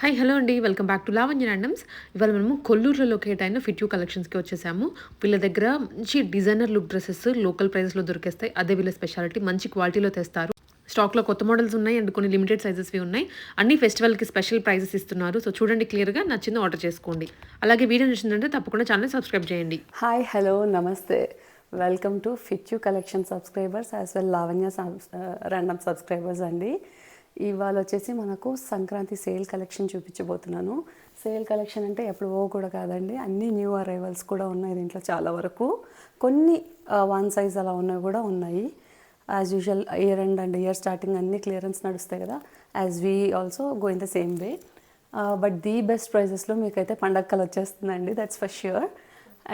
Hi hello అండి. Welcome back to Lavanya randoms ఇవాళ మనము కొల్లూరులో లొకేట్ అయిన ఫిట్యూ కలెక్షన్స్కి వచ్చేసాము. వీళ్ళ దగ్గర మంచి డిజైనర్ లుక్ డ్రెస్సెస్ లోకల్ ప్రైస్లో దొరికేస్తాయి. అదే వీళ్ళ స్పెషాలిటీ మంచి క్వాలిటీలో తెస్తారు. స్టాక్లో కొత్త మోడల్స్ ఉన్నాయి అండ్ కొన్ని లిమిటెడ్ సైజెస్వి ఉన్నాయి. అన్ని ఫెస్టివల్కి స్పెషల్ ప్రైజెస్ ఇస్తున్నారు. సో చూడండి క్లియర్గా నచ్చింది ఆర్డర్ చేసుకోండి. అలాగే వీడియో నచ్చిందంటే తప్పకుండా ఛానల్ సబ్స్క్రైబ్ చేయండి. హాయ్ హలో నమస్తే. Welcome to ఫిట్యూ collection subscribers as well Lavanya random subscribers అండి. ఇవాళ వచ్చేసి మనకు సంక్రాంతి సేల్ కలెక్షన్ చూపించబోతున్నాను. సేల్ కలెక్షన్ అంటే ఎప్పుడో కూడా కాదండి. అన్ని న్యూ అరైవల్స్ కూడా ఉన్నాయి దీంట్లో చాలా వరకు. కొన్ని వన్ సైజ్ అలా ఉన్నవి కూడా ఉన్నాయి. As usual year end and year starting అన్ని క్లియరెన్స్ నడుస్తాయి కదా. As we also go in the same way but the best ప్రైజెస్లో మీకైతే పండగ కల వచ్చేస్తుందండి that's for sure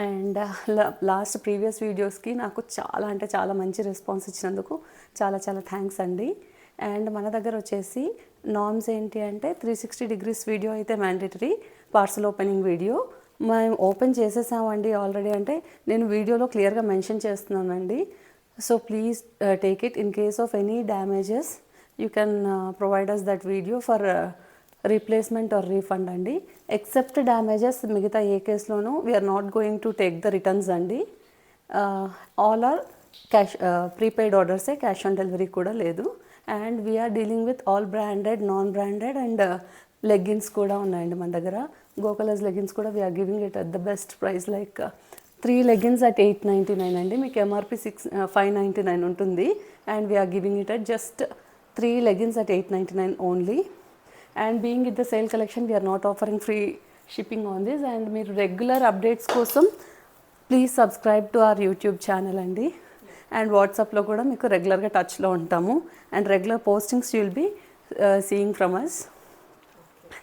and last previous వీడియోస్కి నాకు చాలా అంటే చాలా మంచి రెస్పాన్స్ ఇచ్చినందుకు చాలా చాలా థ్యాంక్స్ అండి. అండ్ మన దగ్గర వచ్చేసి నామ్స్ ఏంటి అంటే త్రీ సిక్స్టీ డిగ్రీస్ వీడియో అయితే మ్యాండేటరీ పార్సల్ ఓపెనింగ్ వీడియో మేము ఓపెన్ చేసేసామండి ఆల్రెడీ అంటే నేను వీడియోలో క్లియర్గా మెన్షన్ చేస్తున్నానండి. So please take it in case of any damages you can provide us that video for replacement or refund అండి. ఎక్సెప్ట్ డ్యామేజెస్ మిగతా ఏ కేసులోనూ we are not going to take the returns అండి. All are cash prepaid ఆర్డర్సే cash on delivery కూడా లేదు. And we are dealing with all branded non branded and leggings కూడా ఉన్నాయండి మన దగ్గర. గోకలర్స్ లెగ్గిన్స్ కూడా we are giving it at the best price like three leggings at eight ninety nine అండి. మీకు MRP six five ninety nine ఉంటుంది. And we are giving it at just three leggings at eight ninety nine only and being it the sale collection we are not offering free shipping on this and మీరు regular updates కోసం please subscribe to our YouTube channel అండి. And వాట్సాప్లో కూడా మీకు రెగ్యులర్గా టచ్లో ఉంటాము. And regular postings you'll be seeing from us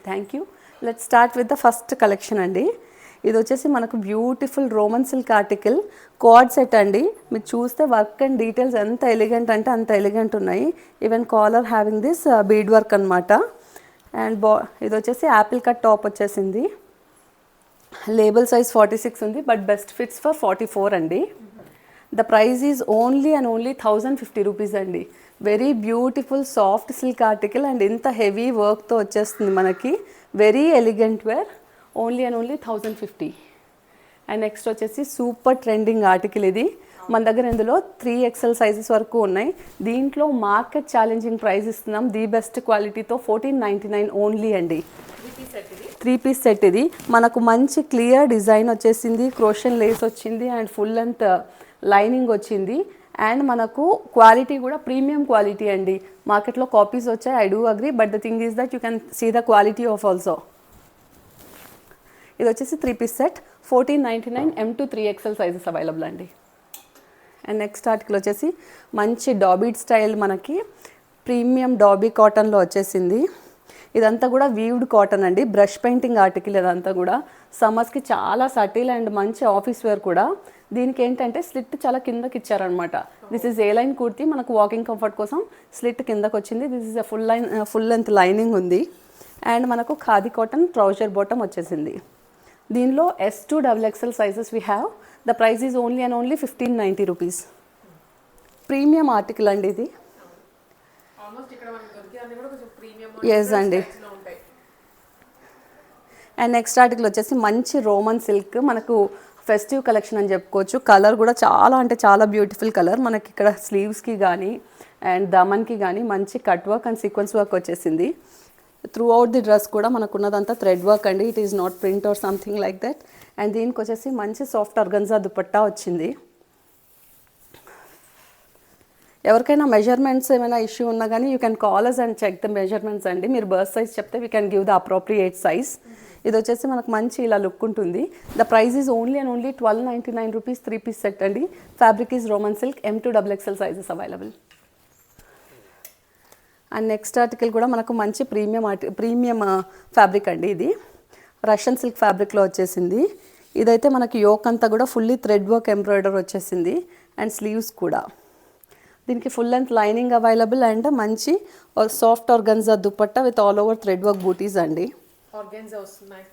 thank you let start with the first collection అండి. ఇది వచ్చేసి మనకు beautiful Roman silk article card set అండి. మీరు చూస్తే వర్క్ అండ్ డీటెయిల్స్ ఎంత ఎలిగెంట్ అంటే అంత ఎలిగెంట్ ఉన్నాయి. Even collar having this bead work అనమాట అండ్ బా ఇది వచ్చేసి యాపిల్ కట్ టాప్ వచ్చేసింది. లేబుల్ సైజ్ ఫార్టీ సిక్స్ ఉంది but best fits for forty four అండి. The price is only and only thousand fifty rupees అండి. Very beautiful soft silk article and ఇంత heavy వర్క్తో వచ్చేస్తుంది మనకి. Very elegant wear only and only thousand fifty and next వచ్చేసి super trending article ఇది. మన దగ్గర ఇందులో త్రీ ఎక్సెల్ సైజెస్ వరకు ఉన్నాయి. దీంట్లో మార్కెట్ ఛాలెంజింగ్ ప్రైస్ ఇస్తున్నాం. ది బెస్ట్ క్వాలిటీతో ఫోర్టీన్ నైంటీ నైన్ ఓన్లీ అండి. త్రీ పీస్ సెట్ ఇది. మనకు మంచి క్లియర్ డిజైన్ వచ్చేసింది. క్రోషన్ లేస్ వచ్చింది. అండ్ ఫుల్ లెంత్ లైనింగ్ వచ్చింది. అండ్ మనకు క్వాలిటీ కూడా ప్రీమియం క్వాలిటీ అండి. మార్కెట్లో కాపీస్ వచ్చాయి I do agree. But the thing is that you can see the quality of also. ఇది వచ్చేసి three piece set fourteen ninety nine M to three XL sizes available అండి. And next article వచ్చేసి మంచి డాబీడ్ style మనకి premium dobby కాటన్లో వచ్చేసింది. ఇదంతా కూడా వీవ్డ్ కాటన్ అండి. బ్రష్ పెయింటింగ్ ఆర్టికల్ ఇదంతా కూడా. సమ్మర్స్కి చాలా సటిల్ అండ్ మంచి ఆఫీస్ వేర్ కూడా. దీనికి ఏంటంటే స్లిట్ చాలా కిందకి ఇచ్చారనమాట this is A line kurti మనకు వాకింగ్ కంఫర్ట్ కోసం స్లిట్ కిందకి వచ్చింది this is a full line full length lining ఉంది. అండ్ మనకు ఖాదీ కాటన్ ట్రౌజర్ బాటమ్ వచ్చేసింది. దీనిలో S to double XL sizes we have the price is only and only fifteen ninety rupees premium article అండి ఇది. Yes అండి. And next article వచ్చేసి మంచి Roman silk మనకు ఫెస్టివ్ కలెక్షన్ అని చెప్పుకోవచ్చు. కలర్ కూడా చాలా అంటే చాలా బ్యూటిఫుల్ కలర్ మనకి ఇక్కడ స్లీవ్స్కి కానీ అండ్ దమన్కి కానీ మంచి cut work and sequence work వచ్చేసింది. త్రూ అవుట్ ది డ్రెస్ కూడా మనకు ఉన్నదంతా థ్రెడ్ వర్క్ అండి. It is not print or something like that and దీనికి వచ్చేసి మంచి సాఫ్ట్ అర్గన్జా దుపట్టా వచ్చింది. ఎవరికైనా మెజర్మెంట్స్ ఏమైనా ఇష్యూ ఉన్నా కానీ you can call us and check the measurements అండి. మీరు బర్త్ సైజ్ చెప్తే we can give the appropriate size ఇది వచ్చేసి మనకు మంచి ఇలా లుక్ ఉంటుంది. The price is only and only twelve ninety nine rupees three piece set అండి fabric is Roman silk M to double XL sizes available and next article కూడా మనకు మంచి ప్రీమియం ఆర్టి ప్రీమియం ఫ్యాబ్రిక్ అండి ఇది. రష్యన్ సిల్క్ ఫ్యాబ్రిక్లో వచ్చేసింది. ఇదైతే మనకి యోక్ అంతా కూడా ఫుల్లీ థ్రెడ్ వర్క్ ఎంబ్రాయిడర్ వచ్చేసింది. అండ్ స్లీవ్స్ కూడా. దీనికి full length lining available and మంచి uh, soft organza dupatta with all over thread work bootis అండి. ఆర్గాన్జా వస్తున్నాయి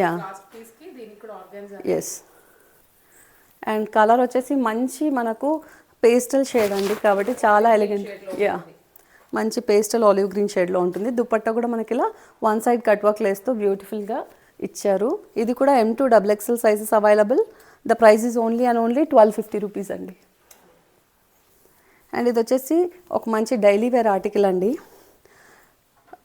యా పీస్కి దీనికి కూడా ఆర్గాన్జా. ఎస్ అండ్ కలర్ వచ్చేసి మంచి మనకు పేస్టల్ షేడ్ అండి. కాబట్టి చాలా ఎలిగెంట్ యా మంచి పేస్టల్ ఆలివ్ గ్రీన్ షేడ్లో ఉంటుంది. దుపట్టా కూడా మనకి ఇలా వన్ సైడ్ కట్ వర్క్ లేస్తూ బ్యూటిఫుల్గా ఇచ్చారు. ఇది కూడా M to double XL sizes available the price is only and only twelve fifty rupees అండి. అండ్ ఇది వచ్చేసి ఒక మంచి డైలీ వేర్ ఆర్టికల్ అండి.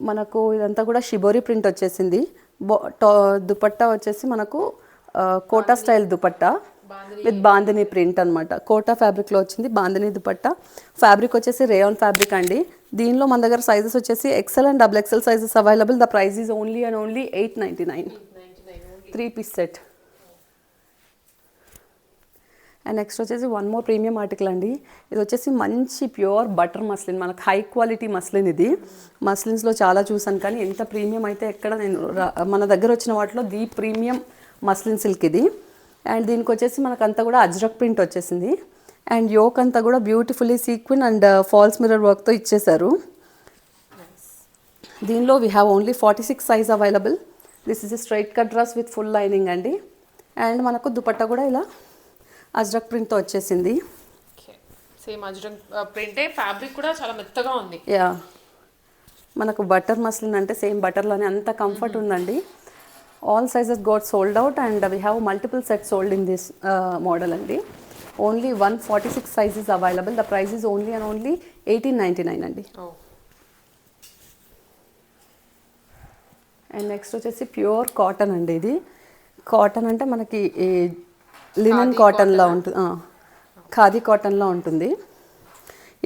మనకు ఇదంతా కూడా షిబోరి ప్రింట్ వచ్చేసింది. బో టా దుపట్టా వచ్చేసి మనకు Kota style dupatta with bandhani print అనమాట కోటా ఫ్యాబ్రిక్లో వచ్చింది బాందిని దుపట్టా. ఫ్యాబ్రిక్ వచ్చేసి రేయాన్ ఫ్యాబ్రిక్ అండి. దీనిలో మన దగ్గర సైజెస్ వచ్చేసి XL and double XL sizes available the price is only and only eight ninety nine three piece set and next వచ్చేసి వన్ మోర్ ప్రీమియం ఆర్టికల్ అండి. ఇది వచ్చేసి మంచి ప్యూర్ బటర్ మస్లిన్ మనకు హై క్వాలిటీ మస్లిన్ ఇది. మస్లిన్స్లో చాలా చూసాను కానీ ఎంత ప్రీమియం అయితే ఎక్కడ నేను మన దగ్గర వచ్చిన వాటిలో ది ప్రీమియం మస్లిన్ సిల్క్ ఇది. అండ్ దీనికి వచ్చేసి మనకు అంతా కూడా అజ్రక్ ప్రింట్ వచ్చేసింది. అండ్ యోక్ అంతా కూడా beautifully sequin and false mirror వర్క్తో ఇచ్చేశారు. దీనిలో we have only forty six size available this is a straight cut dress with full lining అండి. అండ్ మనకు దుపట్టా కూడా ఇలా అజ్రక్ ప్రింట్తో వచ్చేసింది. సేమ్ అజ్రంగ్ ప్రింటే ఫ్యాబ్రిక్ కూడా చాలా మెత్తగా ఉంది. యా. మనకు బటర్ మస్లిన్ అంటే సేమ్ బటర్లోనే అంత కంఫర్ట్ ఉందండి. All sizes got sold out and we have multiple set sold in this model అండి. Only one forty six sizes available the price is only and only eighteen ninety nine అండి and next వచ్చేసి pure cotton అండి ఇది. Cotton అంటే మనకి లినన్ కాటన్లా ఉంటుంది ఖాదీ కాటన్లా ఉంటుంది.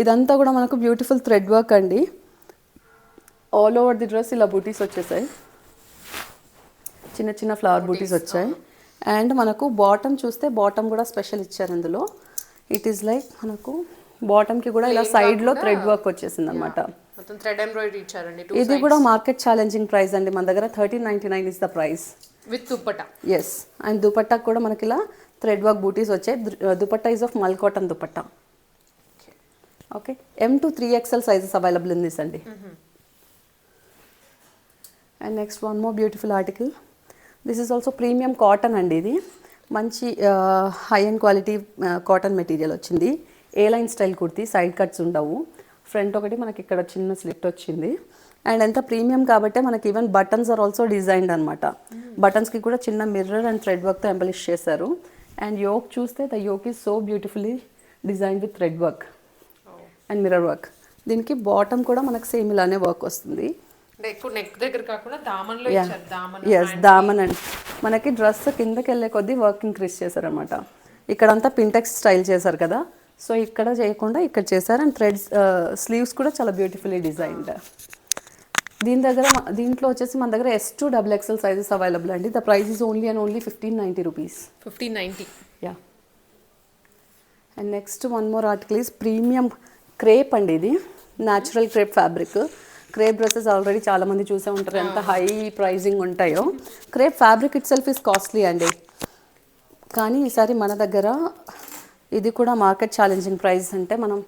ఇదంతా కూడా మనకు బ్యూటిఫుల్ థ్రెడ్ వర్క్ అండి. ఆల్ ఓవర్ ది డ్రెస్ ఇలా బూటీస్ వచ్చేసాయి. చిన్న చిన్న ఫ్లవర్ బూటీస్ వచ్చాయి. అండ్ మనకు బాటమ్ చూస్తే బాటమ్ కూడా స్పెషల్ ఇచ్చారు ఇందులో. ఇట్ ఈస్ లైక్ మనకు బాటమ్కి కూడా ఇలా సైడ్లో థ్రెడ్ వర్క్ వచ్చేసింది అనమాట మొత్తం థ్రెడ్ ఎంబ్రాయిడరీ ఇచ్చారండి ఇది కూడా మార్కెట్ ఛాలెంజింగ్ ప్రైస్ అండి. మన దగ్గర thirteen ninety nine is the price. With dupatta. Yes and దుపట్టాకు కూడా మనకి ఇలా థ్రెడ్ వర్క్ బూటీస్ వచ్చాయి. Dupatta is of mul cotton dupatta. Okay M to three XL sizes available in this అండి. And next one more beautiful article this is also premium cotton అండి ఇది. మంచి high and quality cotton material వచ్చింది. A line style kurti side cuts ఉండవు. Front ఒకటి మనకి ఇక్కడ చిన్న స్లిట్ వచ్చింది. అండ్ ఎంత ప్రీమియం కాబట్టి మనకి even buttons are also designed అనమాట బటన్స్కి కూడా చిన్న మిర్రర్ అండ్ థ్రెడ్ వర్క్తో ఎంబలిష్ చేశారు. అండ్ యోక్ చూస్తే the yoke is so beautifully design with thread work and mirror work దీనికి బాటమ్ కూడా మనకు సేమ్ ఇలానే వర్క్ వస్తుంది. అంటే ఎక్కువ నెక్ దగ్గర కాకుండా దామన్లో యా ఇచ్చారు దామన్ ఎస్ దామన్ అండి మనకి డ్రెస్ కిందకి వెళ్ళే కొద్దీ వర్క్ ఇంక్రీజ్ చేశారనమాట ఇక్కడంతా పింటెక్స్ స్టైల్ చేశారు కదా. సో ఇక్కడ చేయకుండా ఇక్కడ చేశారు అండ్ థ్రెడ్స్ స్లీవ్స్ కూడా చాలా బ్యూటిఫుల్లీ డిజైన్డ్ దీని దగ్గర దీంట్లో వచ్చేసి మన దగ్గర S to double XL sizes available అండి. The price is only and only fifteen ninety rupees fifteen ninety yeah and next one more article is premium crepe అండి ఇది. Natural crepe fabric crepe dresses already చాలామంది చూసే ఉంటారు ఎంత high pricing ఉంటాయో. Crepe fabric itself is costly అండి. కానీ ఈసారి మన దగ్గర ఇది కూడా మార్కెట్ ఛాలెంజింగ్ ప్రైస్ అంటే మనం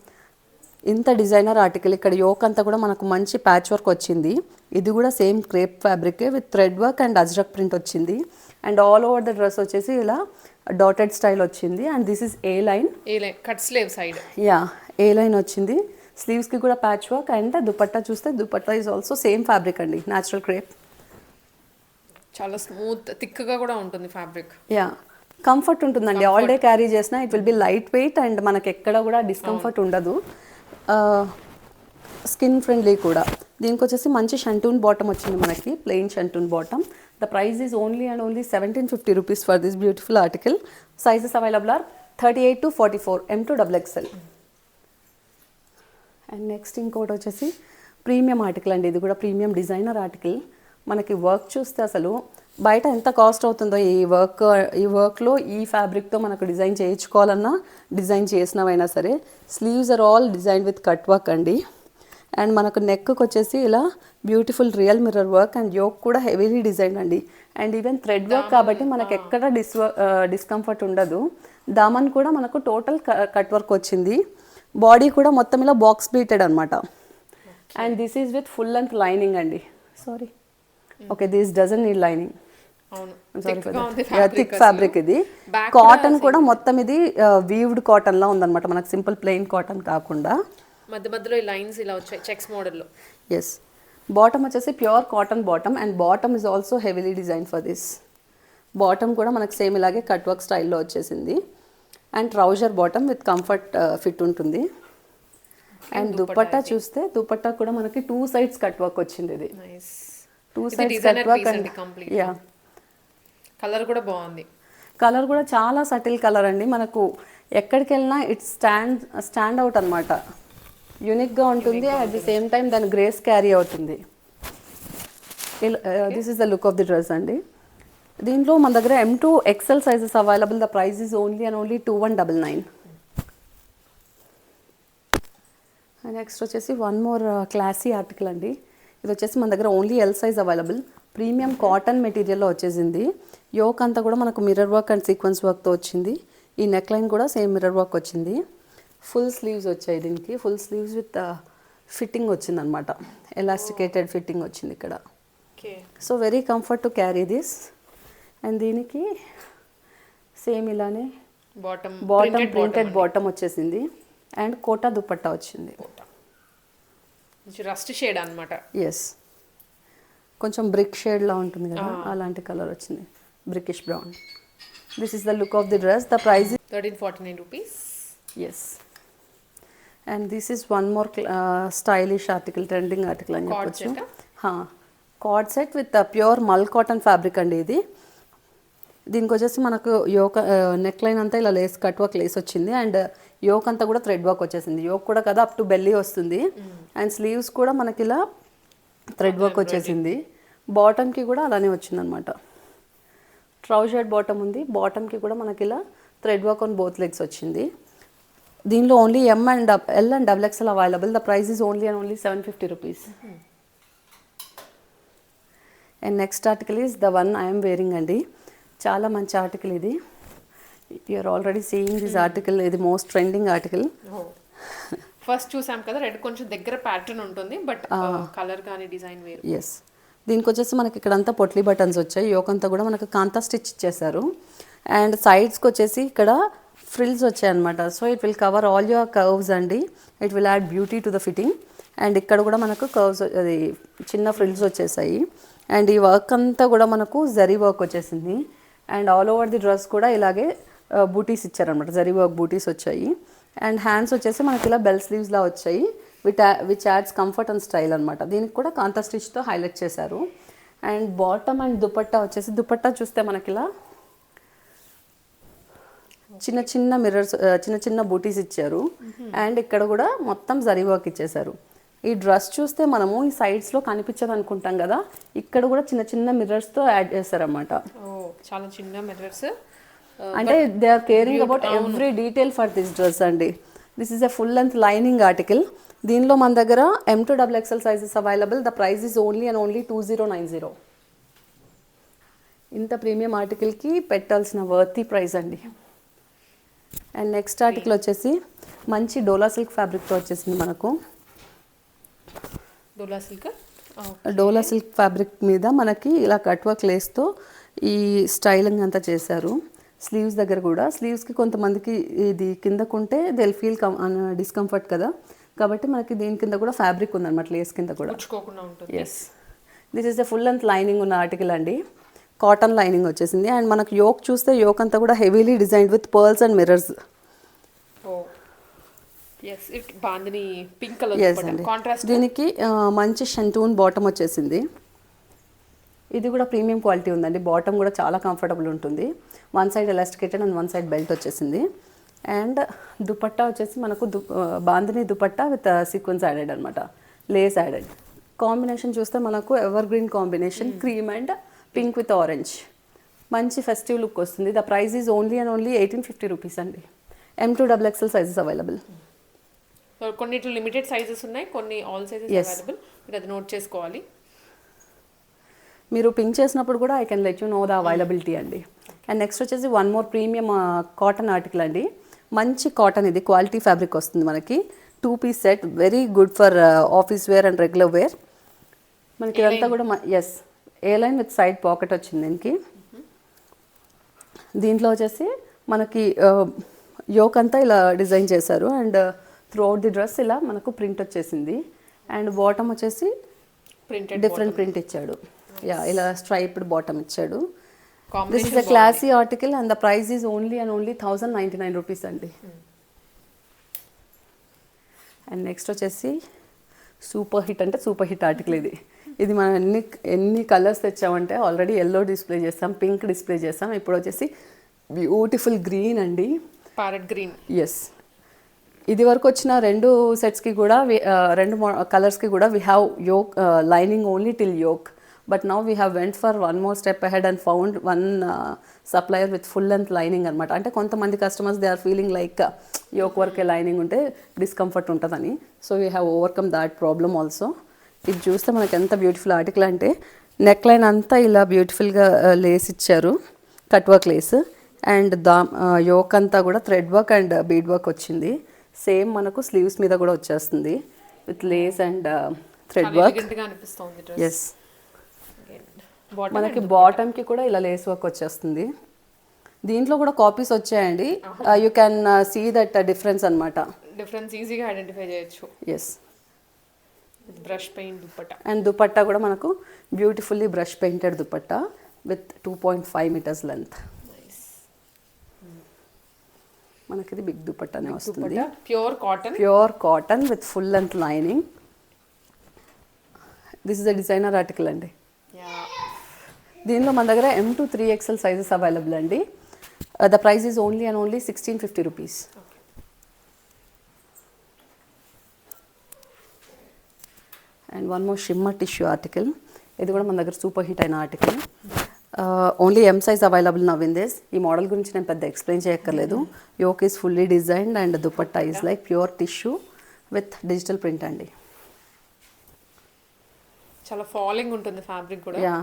ఇంత డిజైనర్ ఆర్టికల్ ఇక్కడ యోక్ అంతా కూడా మనకు మంచి ప్యాచ్ వర్క్ వచ్చింది. ఇది కూడా same crepe fabric with thread work and ajrakh print వచ్చింది. And all over the dress వచ్చేసి ఇలా డాటెడ్ స్టైల్ వచ్చింది. And this is A line. A line? Cut sleeve side. Yeah A line వచ్చింది. స్లీవ్స్కి కూడా ప్యాచ్ వర్క్ అండ్ దుపట్టా చూస్తే dupatta is also same fabric అండి natural crepe చాలా స్మూత్ థిక్గా కూడా ఉంటుంది ఫ్యాబ్రిక్. యా కంఫర్ట్ ఉంటుందండి. ఆల్ డే క్యారీ చేసినా it will be light weight and మనకి ఎక్కడ కూడా డిస్కంఫర్ట్ ఉండదు. స్కిన్ ఫ్రెండ్లీ కూడా. దీనికి వచ్చేసి మంచి షంటూన్ బాటమ్ వచ్చింది మనకి plain shantoon bottom. The price is only and only seventeen fifty rupees for this beautiful article sizes available are thirty eight to forty four M to double XL and next ఇంకోటి వచ్చేసి premium article అండి. ఇది కూడా premium designer article మనకి work చూస్తే అసలు బయట ఎంత కాస్ట్ అవుతుందో ఈ వర్క్ ఈ వర్క్లో ఈ ఫ్యాబ్రిక్తో మనకు డిజైన్ చేయించుకోవాలన్నా డిజైన్ చేసినవైనా సరే sleeves are all design with cut work అండి. అండ్ మనకు నెక్కి వచ్చేసి ఇలా beautiful real mirror work and yoke కూడా హెవీలీ డిజైన్ అండి. అండ్ ఈవెన్ థ్రెడ్ వర్క్ కాబట్టి మనకు ఎక్కడ డిస్ డిస్కంఫర్ట్ ఉండదు. దామన్ కూడా మనకు టోటల్ కట్ వర్క్ వచ్చింది. బాడీ కూడా మొత్తం ఇలా బాక్స్ బీటెడ్ అనమాట and this is with full length lining అండి. Sorry. Okay this doesn't need lining thick fabric ఇది. కాటన్ కూడా మొత్తం ఇది వీవ్డ్ కాటన్ లా ఉందన్నమాట. మనకు సింపుల్ ప్లెయిన్ కాటన్ కాకుండా. మధ్య మధ్యలో ఈ లైన్స్ ఇలా వచ్చాయి చెక్స్ మోడల్లో ఎస్ బాటమ్ వచ్చేసి pure cotton bottom and bottom is also heavily design for this bottom కూడా మనకు సేమ్ ఇలాగే కట్ వర్క్ స్టైల్లో వచ్చేసింది. And trouser bottom with comfort fit ఉంటుంది. అండ్ దుపట్టా చూస్తే దుపట్టా కూడా మనకి టూ సైడ్స్ కట్ వర్క్ వచ్చింది ఇది. Nice two sides cut work and. Yeah colour కూడా బాగుంది. కలర్ కూడా చాలా సటిల్ కలర్ అండి. మనకు ఎక్కడికి వెళ్ళినా ఇట్ స్టాండ్ స్టాండ్ అవుట్ అనమాట యూనిక్గా ఉంటుంది. అట్ ది సేమ్ టైం దాని గ్రేస్ క్యారీ అవుతుంది. This is the look of the dress అండి. దీంట్లో మన దగ్గర M to XL sizes available the price is only and only two one double nine next వచ్చేసి వన్ మోర్ క్లాసీ ఆర్టికల్ అండి. ఇది వచ్చేసి మన దగ్గర only L size available premium cotton మెటీరియల్లో వచ్చేసింది. యోక్ అంతా కూడా మనకు మిర్రర్ వర్క్ అండ్ సీక్వెన్స్ వర్క్తో వచ్చింది. ఈ నెక్ లైన్ కూడా సేమ్ మిర్రర్ వర్క్ వచ్చింది. ఫుల్ స్లీవ్స్ వచ్చాయి దీనికి. ఫుల్ స్లీవ్స్ విత్ ఫిట్టింగ్ వచ్చిందనమాట. ఎలాస్టికేటెడ్ ఫిట్టింగ్ వచ్చింది ఇక్కడ. So very comfort to carry this and దీనికి సేమ్ ఇలానే బాటమ్ బాటమ్ ప్రింటెడ్ బాటమ్ వచ్చేసింది. అండ్ కోటా దుపట్టా వచ్చింది. రస్ట్ షేడ్ అన్నమాట. ఎస్ కొంచెం బ్రిక్ షేడ్లా ఉంటుంది కదా అలాంటి కలర్ వచ్చింది. Brickish brown this is the look of the dress the price thirteen forty nine rupees yes and this is one more stylish article trending article అని చెప్పొచ్చు. Cord set with pure mul cotton fabric అండి ఇది. దీనికి వచ్చేసి మనకు యోక neck line అంతా ఇలా lace cut work lace వచ్చింది. అండ్ యోక్ అంతా కూడా థ్రెడ్ వర్క్ వచ్చేసింది. యోక్ కూడా కదా అప్ టు బెల్లీ వస్తుంది. అండ్ స్లీవ్స్ కూడా మనకి ఇలా థ్రెడ్ వర్క్ వచ్చేసింది. బాటమ్కి కూడా అలానే వచ్చిందనమాట. ట్రౌజర్ బాటమ్ ఉంది. బాటమ్కి కూడా మనకి ఇలా thread work on both legs వచ్చింది. దీనిలో only M and L and double XL available. The price is only and only seven fifty rupees. And next article is the one I'm wearing అండి. చాలా మంచి article ఇది. You're already seeing this article ఇది most trending article first చూసాం కదా red కొంచెం దగ్గర pattern ఉంటుంది బట్ కలర్ కానీ డిజైన్ వేరు. ఎస్ దీనికి వచ్చేసి మనకి ఇక్కడంతా పొట్లీ బటన్స్ వచ్చాయి. యోకంతా కూడా మనకు కాంతా స్టిచ్ ఇచ్చేసారు అండ్ సైడ్స్కి వచ్చేసి ఇక్కడ ఫ్రిల్స్ వచ్చాయి అనమాట so it will cover all your curves అండి. It will add beauty to the fitting and ఇక్కడ కూడా మనకు కర్వ్స్ అది చిన్న ఫ్రిల్స్ వచ్చేసాయి. అండ్ ఈ వర్క్ అంతా కూడా మనకు జరీ వర్క్ వచ్చేసింది. And all over the dress కూడా ఇలాగే బూటీస్ ఇచ్చారనమాట జరీ వర్క్ బూటీస్ వచ్చాయి. అండ్ హ్యాండ్స్ వచ్చేసి మనకి ఇలా బెల్ స్లీవ్స్లా వచ్చాయి. With which adds comfort and style అనమాట దీనికి కూడా కాంతా స్టిచ్తో హైలైట్ చేశారు. అండ్ బాటమ్ అండ్ దుపట్టా వచ్చేసి దుపట్టా చూస్తే మనకి ఇలా చిన్న చిన్న మిర్రర్స్ చిన్న చిన్న బూటీస్ ఇచ్చారు. అండ్ ఇక్కడ కూడా మొత్తం జరీ వర్క్ ఇచ్చేసారు ఈ డ్రెస్ చూస్తే మనము ఈ సైడ్స్లో కనిపించదు అనుకుంటాం కదా. ఇక్కడ కూడా చిన్న చిన్న మిర్రర్స్తో యాడ్ చేస్తారన్నమాట ఓ చాలా చిన్న మిర్రర్స్ అంటే they are caring about every detail for this dress అండి. This is a full length lining article దీనిలో మన దగ్గర M to double XL sizes available the price is only and only two zero nine zero ఇంత premium ఆర్టికల్కి పెట్టాల్సిన worthy price అండి. And next article వచ్చేసి మంచి డోలా సిల్క్ ఫ్యాబ్రిక్తో వచ్చేసింది మనకు. Dola silk? Dola silk fabric మీద మనకి ఇలా కట్ వర్క్ లేస్తో ఈ స్టైలింగ్ అంతా చేశారు. స్లీవ్స్ దగ్గర కూడా. స్లీవ్స్కి కొంతమందికి ఇది కిందకుంటే దిల్ ఫీల్ కం డిస్కంఫర్ట్ కదా. కాబట్టి మనకి దీని కింద కూడా ఫ్యాబ్రిక్ ఉందన్నమాట లేస్ కింద కూడా. Yes this is the full length lining ఉన్న ఆర్టికల్ అండి. కాటన్ లైనింగ్ వచ్చేసింది. అండ్ మనకు యోక్ చూస్తే యోక్ అంతా కూడా heavily designed with pearls and. Mirrors దీనికి ఆ, మంచి షంటూన్ బాటమ్ వచ్చేసింది. ఇది కూడా ప్రీమియం క్వాలిటీ ఉందండి. బాటమ్ కూడా చాలా కంఫర్టబుల్ ఉంటుంది. One side elasticated and one side belt వచ్చేసింది. అండ్ దుపట్టా వచ్చేసి మనకు దు bandhani dupatta with sequins added అనమాట లేస్ యాడెడ్. కాంబినేషన్ చూస్తే మనకు evergreen combination cream and pink with orange. మంచి ఫెస్టివ్ లుక్ వస్తుంది. The price is only and only eighteen fifty rupees అండి. M to double XL sizes available కొన్నిట్లో limited sizes ఉన్నాయి. కొన్ని all sizes. Available మీరు అది నోట్ చేసుకోవాలి. మీరు పింక్ చేసినప్పుడు కూడా I can let you know the availability అండి. అండ్ నెక్స్ట్ వచ్చేసి one more premium cotton article అండి. మంచి కాటన్ ఇది క్వాలిటీ ఫ్యాబ్రిక్ వస్తుంది మనకి. Two piece set very good for office wear and regular wear మనకి ఇదంతా కూడా yes A line with side pocket వచ్చింది దీనికి. దీంట్లో వచ్చేసి మనకి యోక్ అంతా ఇలా డిజైన్ చేశారు. And through out the dress ఇలా మనకు ప్రింట్ వచ్చేసింది. అండ్ బాటమ్ వచ్చేసి ప్రింటెడ్ డిఫరెంట్ ప్రింట్ ఇచ్చాడు. యా ఇలా స్ట్రైప్డ్ బాటమ్ ఇచ్చాడు. This is a classy article and the price is only and only thousand ninety nine rupees అండి. And next వచ్చేసి super hit అంటే సూపర్ హిట్ ఆర్టికల్ ఇది. ఇది మనం ఎన్ని ఎన్ని కలర్స్ తెచ్చామంటే ఆల్రెడీ ఎల్లో డిస్ప్లే చేస్తాం పింక్ డిస్ప్లే చేస్తాం. ఇప్పుడు వచ్చేసి బ్యూటిఫుల్ గ్రీన్ అండి. ప్యారెట్ గ్రీన్ ఎస్ ఇది వరకు వచ్చిన రెండు సెట్స్కి కూడా రెండు కలర్స్కి కూడా we have yoke lining only till yoke but now we have went for one more step ahead and found one supplier with full length lining అనమాట అంటే కొంతమంది customers they are feeling like yoke వర్కే lining ఉంటే discomfort ఉంటుందని. So we have overcome that problem also ఇది చూస్తే మనకి ఎంత బ్యూటిఫుల్ ఆర్టికల్ అంటే నెక్ లైన్ అంతా ఇలా బ్యూటిఫుల్గా లేస్ ఇచ్చారు. Cut work lace and the yoke అంతా కూడా thread work and bead work వచ్చింది. సేమ్ మనకు స్లీవ్స్ మీద కూడా వచ్చేస్తుంది. With lace and thread work elegant yes bottom మనకి బాటమ్కి కూడా ఇలా లేస్ వర్క్ వచ్చేస్తుంది. దీంట్లో కూడా కాపీస్ వచ్చాయండి. You can see that difference అనమాట డిఫరెన్స్ ఈజీగా ఐడెంటిఫై చేయొచ్చు. Yes brush paint dupatta. And dupatta కూడా మనకు beautifully brush painted dupatta with two point five meters length మనకి ఇది బిగ్ దుపట్టానే వస్తుంది. Pure cotton pure cotton with full length lining this is the designer article అండి. దీనిలో మన దగ్గర M to three XL sizes available అండి. The price is only and only sixteen fifty rupees and one more shimmer tissue article ఇది కూడా మన దగ్గర super hit అయిన article only M size available now in this ఈ model గురించి నేను పెద్ద ఎక్స్ప్లెయిన్ చేయక్కర్లేదు. Yoke is fully designed and dupatta is like pure tissue with digital print అండి. చాలా ఫాలింగ్ ఉంటుంది ఫ్యాబ్రిక్ కూడా. యా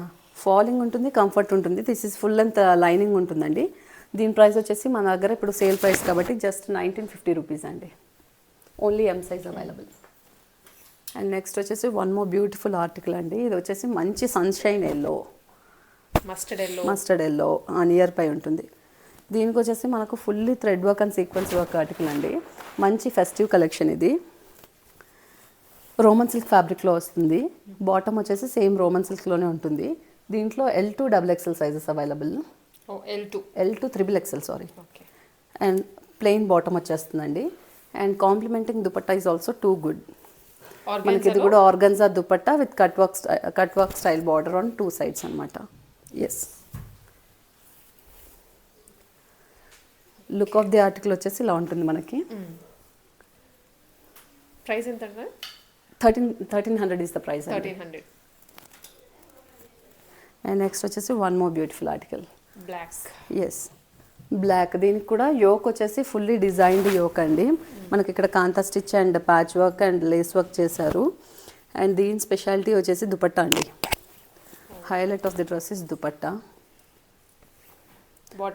ఫాలింగ్ ఉంటుంది కంఫర్ట్ ఉంటుంది. This is full length lining ఉంటుందండి. దీని ప్రైస్ వచ్చేసి మన దగ్గర ఇప్పుడు సేల్ ప్రైస్ కాబట్టి జస్ట్ నైన్టీన్ ఫిఫ్టీ రూపీస్ అండి. Only M size available and next వచ్చేసి వన్ మోర్ బ్యూటిఫుల్ ఆర్టికల్ అండి. ఇది వచ్చేసి మంచి sunshine yellow mustard yellow mustard yellow near పై ఉంటుంది. దీనికి వచ్చేసి మనకు fully thread work and sequence work article అండి. మంచి ఫెస్టివ్ కలెక్షన్ ఇది. రోమన్ సిల్క్ ఫ్యాబ్రిక్లో వస్తుంది. బాటమ్ వచ్చేసి సేమ్ రోమన్ సిల్క్లోనే ఉంటుంది. దీంట్లో L to double XL sizes available L to L to triple XL sorry okay and plain bottom వచ్చేస్తుందండి. And complementing dupatta is also too good మనకి ఇది కూడా organza dupatta with cut work cut work style border on two sides అనమాట yes look of the article వచ్చేసి ఇలా ఉంటుంది మనకి. Price ఎంత thirteen thirteen hundred is the price thirteen hundred. And next వచ్చేసి one more beautiful article black yes black దీనికి కూడా yoke వచ్చేసి ఫుల్లీ డిజైన్డ్ యోక్ అండి. మనకి ఇక్కడ kantha stitch and patch work and lace work చేశారు. అండ్ దీని స్పెషాలిటీ వచ్చేసి దుపట్టా అండి. Highlight of the dress is dupatta.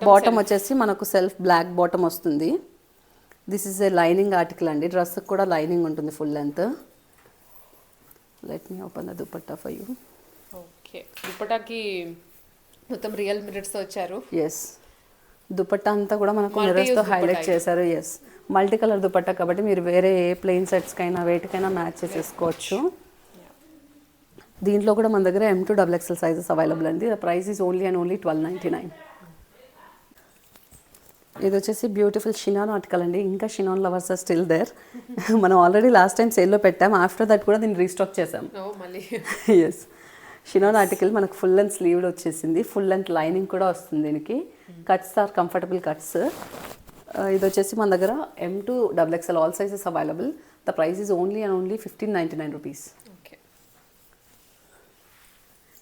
Bottom వచ్చేసి మనకు సెల్ఫ్ బ్లాక్ బాటమ్ వస్తుంది. This is a lining article అండి. డ్రెస్ కూడా లైనింగ్ ఉంటుంది full length let me open the dupatta for you okay దుప్పటాకి మొత్తం రియల్ మిరర్స్ వచ్చారు. ఎస్ దుపట్టా అంతా కూడా మనకు use హైలైట్ చేశారు. ఎస్ మల్టీ కలర్ దుపట్టా కాబట్టి మీరు వేరే ఏ ప్లెయిన్ సెట్స్కైనా వేటికైనా మ్యాచ్ చేసేసుకోవచ్చు దీంట్లో కూడా మన దగ్గర M to double XL sizes available అండి. The price is only and only twelve ninety nine ఇది వచ్చేసి బ్యూటిఫుల్ షినాన్ ఆర్టికల్ అండి. ఇంకా chinon lovers are still there మనం ఆల్రెడీ లాస్ట్ టైం సేల్లో పెట్టాం. ఆఫ్టర్ దట్ కూడా దీన్ని రీస్టాక్ చేసాం ఓ మళ్ళీ. ఎస్ షినాన్ ఆర్టికల్ మనకు ఫుల్ లెంత్ స్లీవ్డ్ వచ్చేసింది. ఫుల్ లెంత్ లైనింగ్ కూడా వస్తుంది దీనికి. కట్స్ ఆర్ కంఫర్టబుల్ కట్స్ ఇది వచ్చేసి మన దగ్గర M to double XL all sizes available the price is only and only fifteen ninety nine rupees okay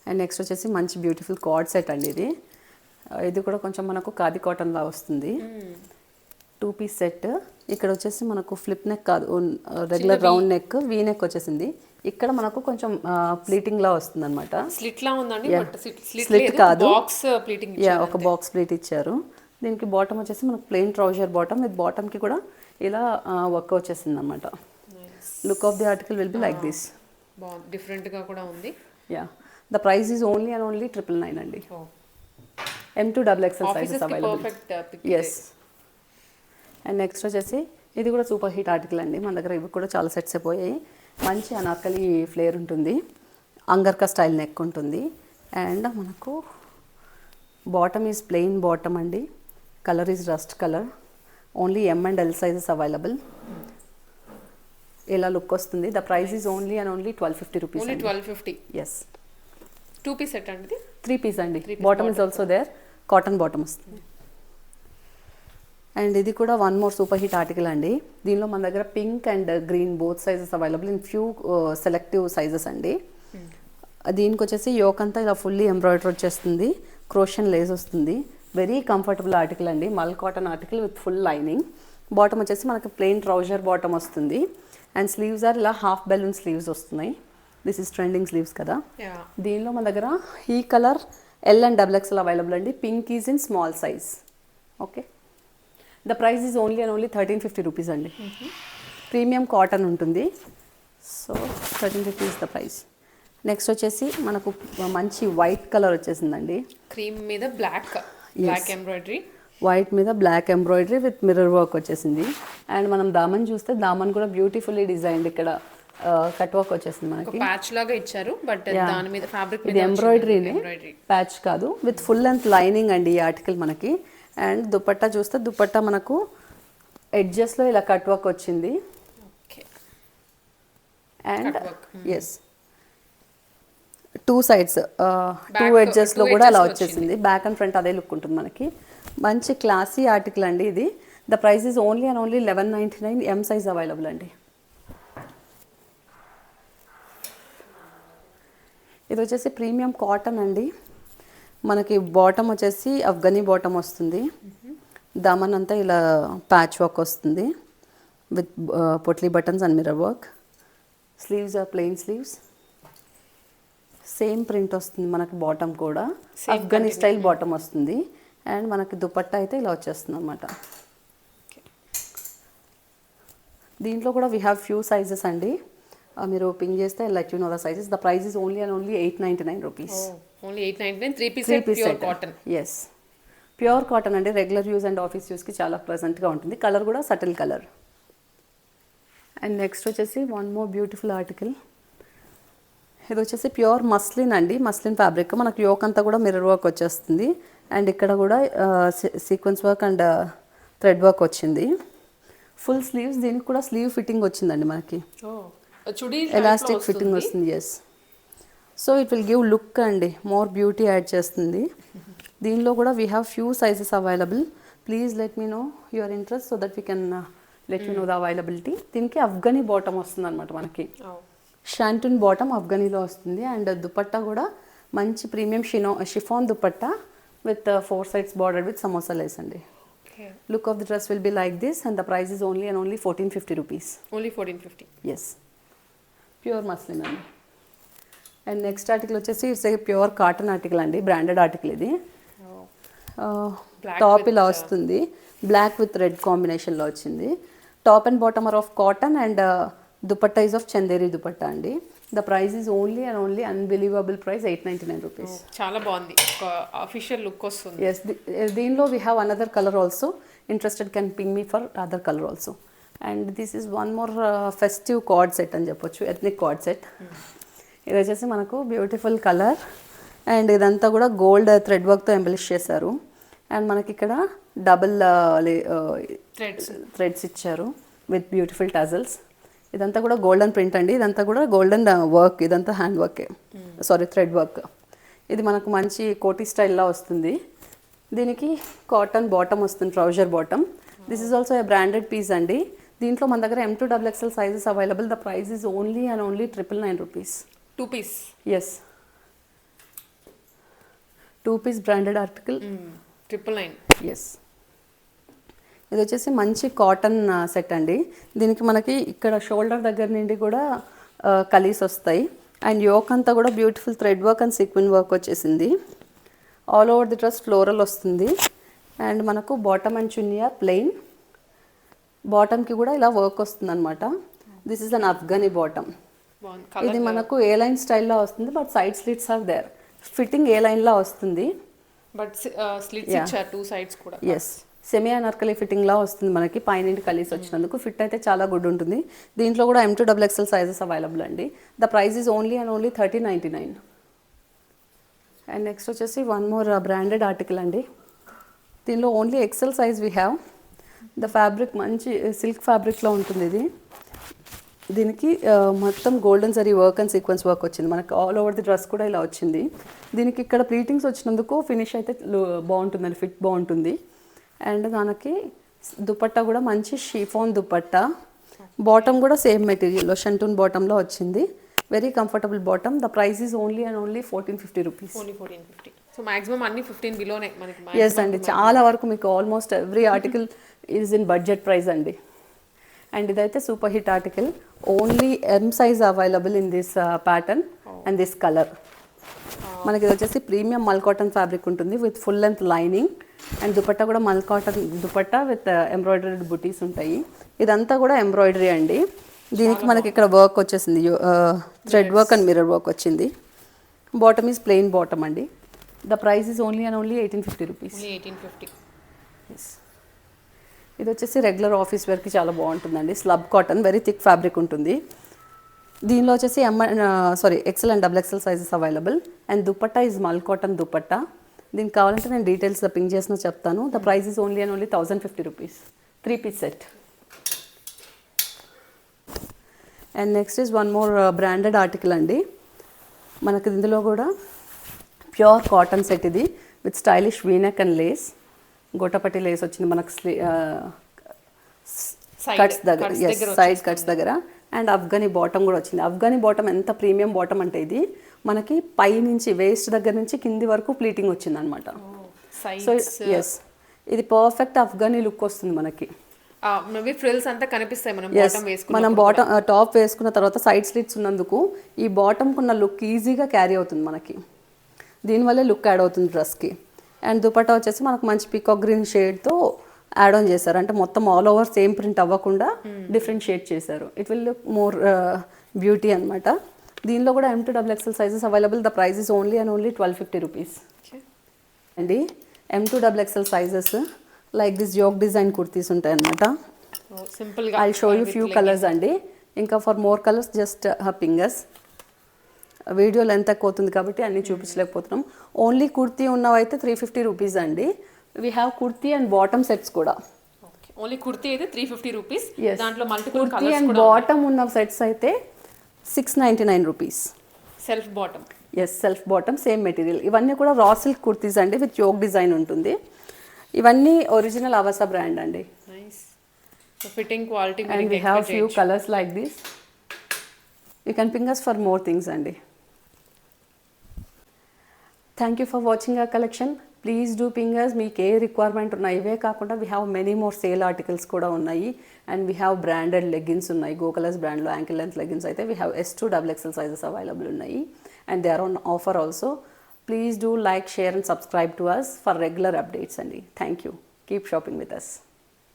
and next వచ్చేసి మంచి బ్యూటిఫుల్ కార్డ్ సెట్ అండి ఇది. ఇది కూడా కొంచెం మనకు కాది కాటన్ లా వస్తుంది. Two piece set. ఇక్కడ వచ్చేసి మనకు ఫ్లిప్ నెక్ కాదు regular round neck V neck వచ్చేసింది. ఇక్కడ మనకు కొంచెం ప్లీటింగ్ లా వస్తుంది అనమాట స్లిట్ లా ఉందండి స్లిట్ కాదు. బాక్స్ ప్లీటింగ్ యా ఒక బాక్స్ ప్లేట్ ఇచ్చారు. దీనికి బాటమ్ వచ్చేసి మనకు ప్లెయిన్ ట్రౌజర్ బాటమ్ విత్ బాటమ్కి కూడా ఇలా వర్క్ వచ్చేసింది అనమాట look of the article will be like this బాగుంది డిఫరెంట్గా కూడా ఉంది. Yeah the price is only and only triple nine అండి. M to double XL sizes available yes and next వచ్చేసి ఇది కూడా సూపర్ హిట్ ఆర్టికల్ అండి. మన దగ్గర ఇవి కూడా చాలా సెట్స్ అయిపోయాయి మంచి అనార్కలి ఫ్లేర్ ఉంటుంది. అంగర్కా స్టైల్ నెక్ ఉంటుంది. అండ్ మనకు బాటమ్ ఈజ్ ప్లెయిన్ బాటమ్ అండి. Colour is rust colour only M and L sizes available ఇలా లుక్ వస్తుంది the price is only and only twelve fifty rupees twelve fifty yes two piece set అండి three piece అండి. Bottom is also there cotton bottom వస్తుంది. And ఇది కూడా one more super hit article అండి. దీనిలో మన దగ్గర pink and green both sizes available in few selective sizes అండి. దీనికి వచ్చేసి యోక్ అంతా ఇలా ఫుల్లీ ఎంబ్రాయిడరీ వచ్చేస్తుంది. క్రోషన్ లేస్ వస్తుంది. వెరీ కంఫర్టబుల్ ఆర్టికల్ అండి. Mul cotton article with full lining bottom వచ్చేసి మనకి ప్లెయిన్ ట్రౌజర్ బాటమ్ వస్తుంది. అండ్ స్లీవ్స్ ఆర్ ఇలా హాఫ్ బెలూన్ స్లీవ్స్ వస్తున్నాయి. దిస్ ఇస్ ట్రెండింగ్ స్లీవ్స్ కదా. దీనిలో మన దగ్గర ఈ colour L and double XL available అండి. Pink is in small size okay the price is only and only thirteen fifty rupees అండి premium cotton ఉంటుంది. So thirteen fifty is the price next వచ్చేసి మనకు మంచి వైట్ కలర్ వచ్చేసిందండి. Cream మీద black black embroidery white మీద black embroidery with mirror work వచ్చేసింది. And మనం దామన్ చూస్తే దామన్ కూడా బ్యూటిఫుల్లీ డిజైన్డ్ ఇక్కడ కట్ వర్క్ వచ్చేసింది మనకి. ప్యాచ్ లాగా ఇచ్చారు బట్. దాని మీద ఫ్యాబ్రిక్ ఇది ఎంబ్రాయిడరీనే ఎంబ్రాయిడరీ ప్యాచ్ కాదు. విత్ ఫుల్ లెంత్ లైనింగ్ అండి ఈ ఆర్టికల్ మనకి. అండ్ దుపట్టా చూస్తే దుపట్టా మనకు ఎడ్జెస్లో ఇలా కట్ వర్క్ వచ్చింది and yes two sides two ఎడ్జెస్లో కూడా అలా వచ్చేసింది. బ్యాక్ అండ్ ఫ్రంట్ అదే లుక్ ఉంటుంది మనకి. మంచి క్లాసీ ఆర్టికల్ అండి ఇది. The price is only and only eleven ninety nine M size available అండి. ఇది వచ్చేసి ప్రీమియం కాటన్ అండి. మనకి బాటమ్ వచ్చేసి అఫ్ఘనీ బాటమ్ వస్తుంది. దామన్ అంతా ఇలా ప్యాచ్ వర్క్ వస్తుంది. With potli buttons and mirror work. Sleeves are plain sleeves. Same print వస్తుంది మనకి బాటమ్ కూడా. అఫ్ఘనీ స్టైల్ బాటమ్ వస్తుంది. అండ్ మనకి దుపట్టా అయితే ఇలా వచ్చేస్తుంది అనమాట దీంట్లో కూడా వీ హ్యావ్ ఫ్యూ సైజెస్ అండి. మీరు పింక్ చేస్తే let you know the sizes the price is only and only eight ninety nine rupees only eight ninety nine three piece three piece cotton yes pure cotton అండి regular use and office యూస్కి చాలా ప్లెజెంట్గా ఉంటుంది. Colour కూడా subtle colour and next వచ్చేసి one more beautiful article ఇది వచ్చేసి pure muslin అండి. మస్లిన్ ఫ్యాబ్రిక్ మనకు యోక్ అంతా కూడా మిర్రర్ వర్క్ వచ్చేస్తుంది. అండ్ ఇక్కడ కూడా sequence work and thread work వచ్చింది. ఫుల్ స్లీవ్స్ దీనికి కూడా స్లీవ్ ఫిట్టింగ్ వచ్చిందండి మనకి. చుడీ ఎలాస్టిక్ ఫిట్టింగ్ వస్తుంది. Yes so it will give look అండి మోర్ బ్యూటీ యాడ్ చేస్తుంది. దీనిలో కూడా we have few sizes available please let me know your interest so that we can let you know the availability దీనికి Afghani bottom వస్తుంది అనమాట మనకి షాంటూన్ bottom అఫ్ఘనీలో వస్తుంది. And dupatta కూడా మంచి premium షినో chiffon dupatta with four sides border with samosa lace అండి. Look of the dress will be like this and the price is only and only fourteen fifty rupees only fourteen fifty yes pure muslin అండి. And next article వచ్చేసి it's a pure cotton article అండి branded article ఇది. Top ఇలా వస్తుంది. Black with red కాంబినేషన్లో వచ్చింది. Top and bottom are of cotton and dupatta is of Chanderi dupatta అండి. The price is only and only unbelievable price eight ninety nine rupees చాలా బాగుంది. Official look వస్తుంది. Yes దీనిలో we have another colour also interested can ping me for other colour also and this is one more festive coord set అని చెప్పొచ్చు ethnic coord set. ఇది వచ్చేసి మనకు beautiful colour and ఇదంతా కూడా గోల్డ్ థ్రెడ్ వర్క్తో ఎంబలిష్ చేశారు. అండ్ మనకి ఇక్కడ డబుల్ థ్రెడ్స్ థ్రెడ్స్ ఇచ్చారు విత్ బ్యూటిఫుల్ టజల్స్. ఇదంతా కూడా గోల్డెన్ ప్రింట్ అండి. ఇదంతా కూడా గోల్డెన్ వర్క్ ఇదంతా హ్యాండ్ వర్కే సారీ థ్రెడ్ వర్క్. ఇది మనకు మంచి కోటీ స్టైల్లో వస్తుంది. దీనికి కాటన్ బాటమ్ వస్తుంది trouser bottom. This is also a branded piece అండి. దీంట్లో మన దగ్గర M to double XL sizes available the price is only and only triple nine rupees two piece yes two piece branded article triple nine yes ఇది వచ్చేసి మంచి cotton set అండి. దీనికి మనకి ఇక్కడ షోల్డర్ దగ్గర నుండి కూడా కలీస్ వస్తాయి. అండ్ యోక్ అంతా కూడా beautiful thread work and sequin work వచ్చేసింది. All over the dress floral వస్తుంది. అండ్ మనకు బాటమ్ అండ్ చున్నియా ప్లెయిన్ బాటమ్కి కూడా ఇలా వర్క్ వస్తుంది అనమాట this is an Afghani bottom ఇది మనకు ఏ లైన్ స్టైల్లో వస్తుంది but side slits are there fitting A లైన్లో వస్తుంది. But slits. ఇచ్చారు టూ సైడ్స్ కూడా. ఎస్ సెమీ అనార్కలి ఫిట్టింగ్లా వస్తుంది మనకి పైనుండి కలిసి వచ్చినందుకు. ఫిట్ అయితే చాలా గుడ్ ఉంటుంది. దీంట్లో కూడా M to double XL sizes available అండి. The price is only and only thirty ninety nine and next వచ్చేసి వన్ మోర్ బ్రాండెడ్ ఆర్టికల్ అండి. దీనిలో only XL size we have the fabric మంచి సిల్క్ ఫ్యాబ్రిక్లో ఉంటుంది ఇది. దీనికి మొత్తం golden zari work and sequins work వచ్చింది. మనకి ఆల్ ఓవర్ ది డ్రెస్ కూడా ఇలా వచ్చింది. దీనికి ఇక్కడ ప్లీటింగ్స్ వచ్చినందుకు ఫినిష్ అయితే బాగుంటుందండి ఫిట్ బాగుంటుంది. అండ్ దానికి దుపట్టా కూడా మంచి షీఫాన్ దుపట్టా. బాటమ్ కూడా సేమ్ మెటీరియల్లో షంటూన్ బాటంలో వచ్చింది. Very comfortable bottom the price is only and only fourteen fifty rupees so maximum అన్ని ఫిఫ్టీన్ బిలోనే ఎస్ అండి. చాలా వరకు మీకు almost every article is in budget price అండి. అండ్ ఇదైతే super hit article only M size available in this pattern and this colour మనకి ఇది వచ్చేసి ప్రీమియం మల్ కాటన్ ఫ్యాబ్రిక్ ఉంటుంది with full length lining and dupatta కూడా mul cotton dupatta with embroidery బుటీస్ ఉంటాయి. ఇదంతా కూడా ఎంబ్రాయిడరీ అండి. దీనికి మనకి ఇక్కడ వర్క్ వచ్చేసింది. Thread work and mirror work వచ్చింది. బాటమ్ ఈజ్ ప్లెయిన్ బాటమ్ అండి. The price is only and only eighteen fifty rupees eighteen fifty ఇది వచ్చేసి రెగ్యులర్ ఆఫీస్ వేర్కి చాలా బాగుంటుందండి. Slub cotton very thick fabric ఉంటుంది. దీనిలో వచ్చేసి M sorry XL and double XL sizes available and dupatta is mul cotton dupatta. దీనికి కావాలంటే నేను డీటెయిల్స్ పింక్ చేసిన చెప్తాను. The price is only and only thousand fifty rupees three piece set and next is one more branded article అండి. మనకి ఇందులో కూడా pure cotton set ఇది with stylish V neck and lace gota patti lace వచ్చింది మనకు cuts దగ్గర yes side cuts దగ్గర. And Afghani bottom కూడా వచ్చింది. అఫ్ఘనీ బాటమ్ ఎంత ప్రీమియం బాటమ్ అంటే ఇది మనకి పై నుంచి వేస్ట్ దగ్గర నుంచి కింది వరకు ప్లీటింగ్ వచ్చింది అనమాట సో సైజ్ ఎస్ ఇది పర్ఫెక్ట్ అఫ్ఘనీ లుక్ వస్తుంది మనకి. ఫ్రిల్స్ అంతా కనిపిస్తాయి మనం మనం బాటమ్ టాప్ వేసుకున్న తర్వాత సైడ్ స్లిట్స్ ఉన్నందుకు ఈ బాటమ్కి ఉన్న లుక్ ఈజీగా క్యారీ అవుతుంది మనకి. దీనివల్లే లుక్ యాడ్ అవుతుంది డ్రెస్కి అండ్ దుపట్టా వచ్చేసి మనకు మంచి పీకాక్ గ్రీన్ షేడ్తో యాడ్ ఆన్ చేశారు. అంటే మొత్తం ఆల్ ఓవర్ సేమ్ ప్రింట్ అవ్వకుండా డిఫరెంట్ షేడ్ చేశారు. It will look more beauty అనమాట దీనిలో కూడా M to double XL sizes available the price is only and only twelve fifty rupees అండి M to double XL sizes like this yoke design kurtis ఉంటాయి అనమాట I show you few colours అండి. ఇంకా for more colours just ping us video length ఎక్కువ అవుతుంది కాబట్టి అన్ని చూపించలేకపోతున్నాం. ఓన్లీ కుర్తీ ఉన్నవైతే త్రీ ఫిఫ్టీ రూపీస్ అండి. We have kurti and bottom sets కూడా. ఓన్లీ కుర్తీ అయితే త్రీ ఫిఫ్టీ రూపీస్. దాంట్లో మల్టిపుల్ కుర్తీ అండ్ బాటమ్ ఉన్న సెట్స్ అయితే six ninety nine rupees self bottom yes self bottom same material ఇవన్నీ కూడా రా సిల్క్ కుర్తీస్ అండి విత్ యోగ్ డిజైన్ ఉంటుంది. ఇవన్నీ ఒరిజినల్ అవసా బ్రాండ్ అండి. Fitting quality and we have few colours like this you can ping us for more things అండి. Thank you for watching uh collection please do ping us మీకు ఏ requirement ఉన్నాయి? ఇవే కాకుండా we have many more sale articles కూడా ఉన్నాయి. And we have branded leggings ఉన్నాయి. గోకలస్ బ్రాండ్లో యాంకిల్ లెంత్ లెగ్గిన్స్ అయితే we have S to double XL sizes available ఉన్నాయి. And they are on offer also please do like share and subscribe to us for regular updates అండి. Thank you keep shopping with us